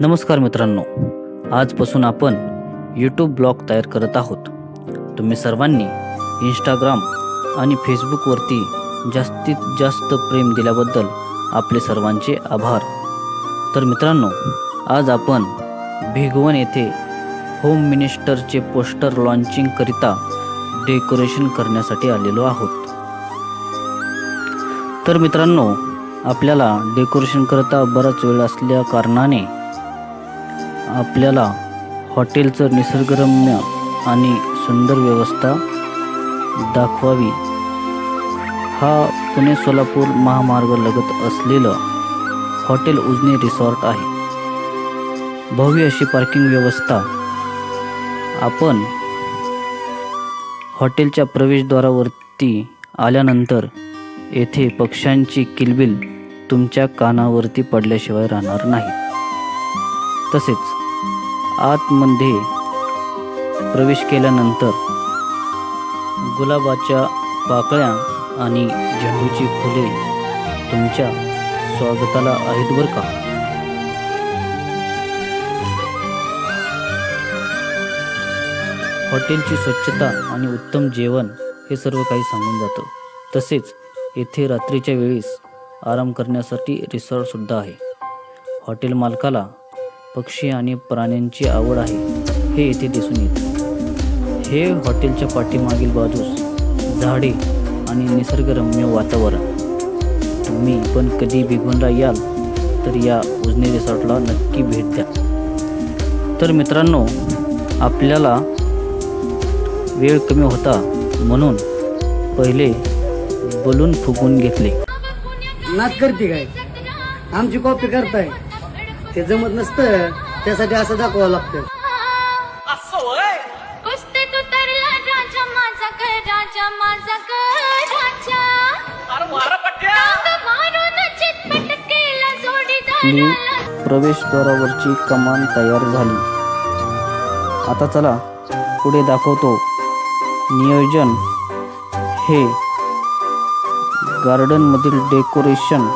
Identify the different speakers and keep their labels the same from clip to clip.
Speaker 1: नमस्कार मित्रांनो आजपासून आपण यूट्यूब ब्लॉग तयार करत आहोत. तुम्ही सर्वांनी इंस्टाग्राम आणि फेसबुकवरती जास्तीत जास्त प्रेम दिल्याबद्दल आपले सर्वांचे आभार. तर मित्रांनो आज आपण भिगवण येथे होम मिनिस्टरचे पोस्टर लॉन्चिंगकरिता डेकोरेशन करण्यासाठी आलेलो आहोत. तर मित्रांनो आपल्याला डेकोरेशन करता बराच वेळ असल्या कारणाने आपल्याला हॉटेलचं निसर्गरम्य आणि सुंदर व्यवस्था दाखवावी. हा पुणे सोलापूर महामार्ग लगत असलेलं हॉटेल उजनी रिसॉर्ट आहे. भव्य अशी पार्किंग व्यवस्था. आपण हॉटेलच्या प्रवेशद्वारावरती आल्यानंतर येथे पक्ष्यांची किलबिल तुमच्या कानावरती पडल्याशिवाय राहणार नाही. तसेच आतमध्ये प्रवेश केल्यानंतर गुलाबाच्या पाकळ्या आणि झेंडूची फुले तुमच्या स्वागताला आहेत बरं का? हॉटेलची स्वच्छता आणि उत्तम जेवण हे सर्व काही सांगून जातं. तसेच येथे रात्रीच्या वेळेस आराम करण्यासाठी रिसॉर्टसुद्धा आहे. हॉटेल मालकाला पक्षी आणि प्राण्यांची आवड आहे हे येथे दिसून येते. हे हॉटेलच्या पाठीमागील बाजूस झाडे आणि निसर्गरम्य वातावरण. तुम्ही पण कधी बिगुनला याल तर या उजनी रिसॉर्टला नक्की भेट द्या. तर मित्रांनो आपल्याला वेळ कमी होता म्हणून पहिले बलून फुगून घेतले.
Speaker 2: नाच करते काय? आमची कॉपी करताय. ते जमत नसतं त्यासाठी असं दाखवावं लागतं.
Speaker 3: कुस्तीत उतरला राजा माझा ग राजा माझा ग राजा. टांग मारून चितपट केला
Speaker 1: मी
Speaker 3: जोडीदाराला
Speaker 1: प्रवेशद्वारावरची कमान तयार झाली. आता चला पुढे दाखवतो नियोजन. हे गार्डनमधील डेकोरेशन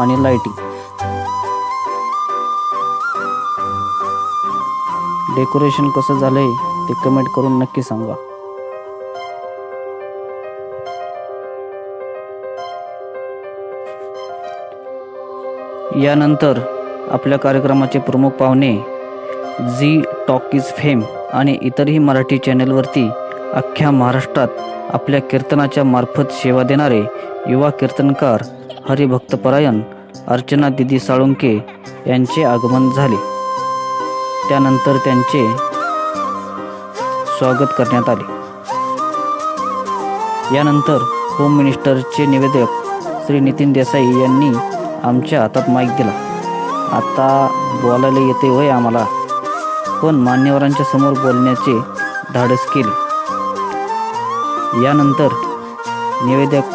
Speaker 1: आणि लाइटिंग डेकोरेशन कसं झालं आहे ते कमेंट करून नक्की सांगा. यानंतर आपल्या कार्यक्रमाचे प्रमुख पाहुणे झी टॉकीज फेम आणि इतरही मराठी चॅनेलवरती अख्ख्या महाराष्ट्रात आपल्या कीर्तनाच्या मार्फत सेवा देणारे युवा कीर्तनकार हरिभक्तपरायण अर्चना दिदी साळुंके यांचे आगमन झाले. त्यानंतर त्यांचे स्वागत करण्यात आले. यानंतर होम मिनिस्टरचे निवेदक श्री नितीन देसाई यांनी आमच्या हातात माईक दिला. आता बोलायला येते होय आम्हाला. पण मान्यवरांच्या समोर बोलण्याचे धाडस केले. यानंतर निवेदक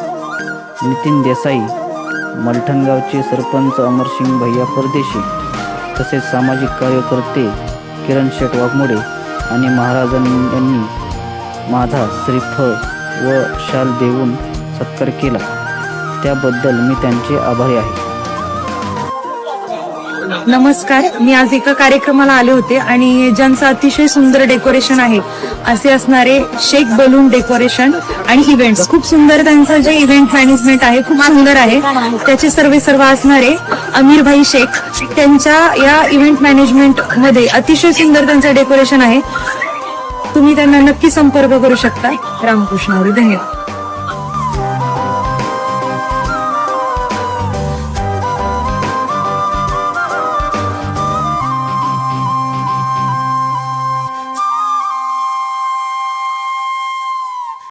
Speaker 1: नितीन देसाई मलठणगावचे सरपंच अमरसिंग भैया परदेशी तसेच सामाजिक कार्यकर्ते किरण शेट वाघमोडे आणि महाराजांनी माझा श्रीफळ व शाल देऊन सत्कार केला. त्याबद्दल मी त्यांचे आभारी आहे.
Speaker 4: नमस्कार. मी आज एका कार्यक्रमाला आले होते आणि ज्यांचं अतिशय सुंदर डेकोरेशन आहे असे असणारे शेख बलून डेकोरेशन आणि इव्हेंट्स खूप सुंदर त्यांचं जे इव्हेंट मॅनेजमेंट आहे खूप सुंदर आहे. त्याचे सर्वे सर्व असणारे अमीर भाई शेख त्यांच्या या इव्हेंट मॅनेजमेंटमध्ये अतिशय सुंदर त्यांचं डेकोरेशन आहे. तुम्ही त्यांना नक्की संपर्क करू शकता. रामकृष्ण हरी धन्यवाद.